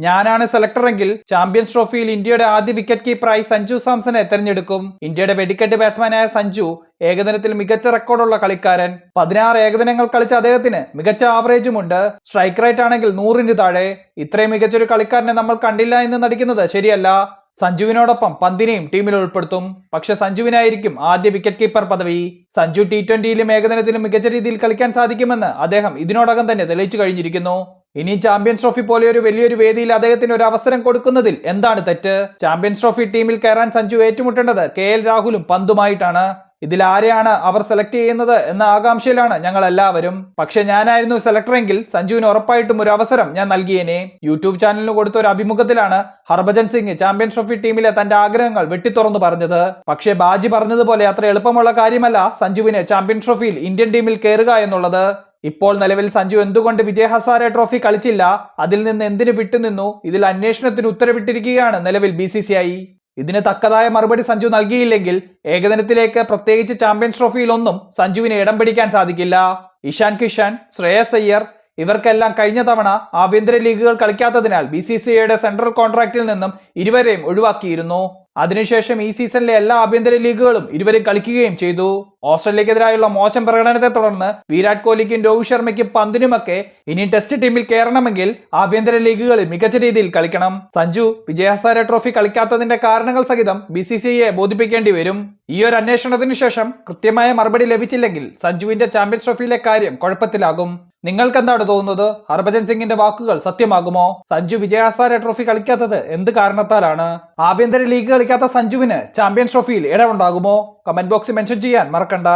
ഞാനാണ് സെലക്ടറെങ്കിൽ ചാമ്പ്യൻസ് ട്രോഫിയിൽ ഇന്ത്യയുടെ ആദ്യ വിക്കറ്റ് കീപ്പറായി സഞ്ജു സാംസനെ തെരഞ്ഞെടുക്കും. ഇന്ത്യയുടെ വെടിക്കെട്ട് ബാറ്റ്സ്മാനായ സഞ്ജു ഏകദിനത്തിൽ മികച്ച റെക്കോർഡുള്ള കളിക്കാരൻ. പതിനാറ് ഏകദിനങ്ങൾ കളിച്ച അദ്ദേഹത്തിന് മികച്ച ആവറേജുമുണ്ട് സ്ട്രൈക്ക് റേറ്റ് ആണെങ്കിൽ നൂറിന് താഴെ. ഇത്രയും മികച്ചൊരു കളിക്കാരനെ നമ്മൾ കണ്ടില്ല എന്ന് നടിക്കുന്നത് ശരിയല്ല. സഞ്ജുവിനോടൊപ്പം പന്തിനെയും ടീമിൽ ഉൾപ്പെടുത്തും. പക്ഷെ സഞ്ജുവിനായിരിക്കും ആദ്യ വിക്കറ്റ് കീപ്പർ പദവി. സഞ്ജു ടി ട്വന്റിയിലും ഏകദിനത്തിലും മികച്ച രീതിയിൽ കളിക്കാൻ സാധിക്കുമെന്ന് അദ്ദേഹം ഇതിനോടകം തന്നെ തെളിയിച്ചു കഴിഞ്ഞിരിക്കുന്നു. ഇനി ചാമ്പ്യൻസ് ട്രോഫി പോലെ ഒരു വലിയൊരു വേദിയിൽ അദ്ദേഹത്തിന് ഒരു അവസരം കൊടുക്കുന്നതിൽ എന്താണ് തെറ്റ്? ചാമ്പ്യൻസ് ട്രോഫി ടീമിൽ കയറാൻ സഞ്ജു ഏറ്റുമുട്ടേണ്ടത് കെ എൽ രാഹുലും പന്തുമായിട്ടാണ്. ഇതിൽ ആരെയാണ് അവർ സെലക്ട് ചെയ്യുന്നത് എന്ന ആകാംക്ഷയിലാണ് ഞങ്ങൾ എല്ലാവരും പക്ഷെ ഞാനായിരുന്നു സെലക്ടറെങ്കിൽ സഞ്ജുവിന് ഉറപ്പായിട്ടും ഒരു അവസരം ഞാൻ നൽകിയേനെ. യൂട്യൂബ് ചാനലിന് കൊടുത്ത ഒരു അഭിമുഖത്തിലാണ് ഹർഭജൻ സിംഗ് ചാമ്പ്യൻസ് ട്രോഫി ടീമിലെ തന്റെ ആഗ്രഹങ്ങൾ വെട്ടിത്തുറന്നു പറഞ്ഞത്. പക്ഷേ ബാജി പറഞ്ഞതുപോലെ അത്ര എളുപ്പമുള്ള കാര്യമല്ല സഞ്ജുവിന് ചാമ്പ്യൻസ് ട്രോഫിയിൽ ഇന്ത്യൻ ടീമിൽ കയറുക എന്നുള്ളത്. ഇപ്പോൾ നിലവിൽ സഞ്ജു എന്തുകൊണ്ട് വിജയ് ഹസാരെ ട്രോഫി കളിച്ചില്ല? അതിൽ നിന്ന് എന്തിന് വിട്ടുനിന്നു? ഇതിൽ അന്വേഷണത്തിന് ഉത്തരവിട്ടിരിക്കുകയാണ് നിലവിൽ ബി സി സി ഐ. ഇതിന് തക്കതായ മറുപടി സഞ്ജു നൽകിയില്ലെങ്കിൽ ഏകദിനത്തിലേക്ക് പ്രത്യേകിച്ച് ചാമ്പ്യൻസ് ട്രോഫിയിലൊന്നും സഞ്ജുവിന് ഇടം പിടിക്കാൻ സാധിക്കില്ല. ഇഷാൻ കിഷൻ ശ്രേയസ് അയ്യർ ഇവർക്കെല്ലാം കഴിഞ്ഞ തവണ ആഭ്യന്തര ലീഗുകൾ കളിക്കാത്തതിനാൽ ബി സി സി ഐയുടെ സെൻട്രൽ കോൺട്രാക്റ്റിൽ നിന്നും ഇരുവരെയും ഒഴിവാക്കിയിരുന്നു. അതിനുശേഷം ഈ സീസണിലെ എല്ലാ ആഭ്യന്തര ലീഗുകളും ഇരുവരും കളിക്കുകയും ചെയ്തു. ഓസ്ട്രേലിയക്കെതിരായുള്ള മോശം പ്രകടനത്തെ തുടർന്ന് വിരാട് കോഹ്ലിക്കും രോഹിത് ശർമ്മയ്ക്കും പന്തിനുമൊക്കെ ഇനി ടെസ്റ്റ് ടീമിൽ കയറണമെങ്കിൽ ആഭ്യന്തര ലീഗുകളിൽ മികച്ച രീതിയിൽ കളിക്കണം. സഞ്ജു വിജയ ഹസാരെ ട്രോഫി കളിക്കാത്തതിന്റെ കാരണങ്ങൾ സഹിതം ബി സി സി ഐയെ ബോധിപ്പിക്കേണ്ടി വരും. ഈ ഒരു അന്വേഷണത്തിനു ശേഷം കൃത്യമായ മറുപടി ലഭിച്ചില്ലെങ്കിൽ സഞ്ജുവിന്റെ ചാമ്പ്യൻസ് ട്രോഫിയിലെ കാര്യം കുഴപ്പത്തിലാകും. നിങ്ങൾക്ക് എന്താണ് തോന്നുന്നത്? ഹർഭജൻ സിംഗിന്റെ വാക്കുകൾ സത്യമാകുമോ? സഞ്ജു വിജയാസാര ട്രോഫി കളിക്കാത്തത് എന്ത് കാരണത്താലാണ്? ആഭ്യന്തര ലീഗ് കളിക്കാത്ത സഞ്ജുവിന് ചാമ്പ്യൻസ് ട്രോഫിയിൽ ഇടമുണ്ടാകുമോ കമന്റ് ബോക്സിൽ മെൻഷൻ ചെയ്യാൻ മറക്കണ്ട.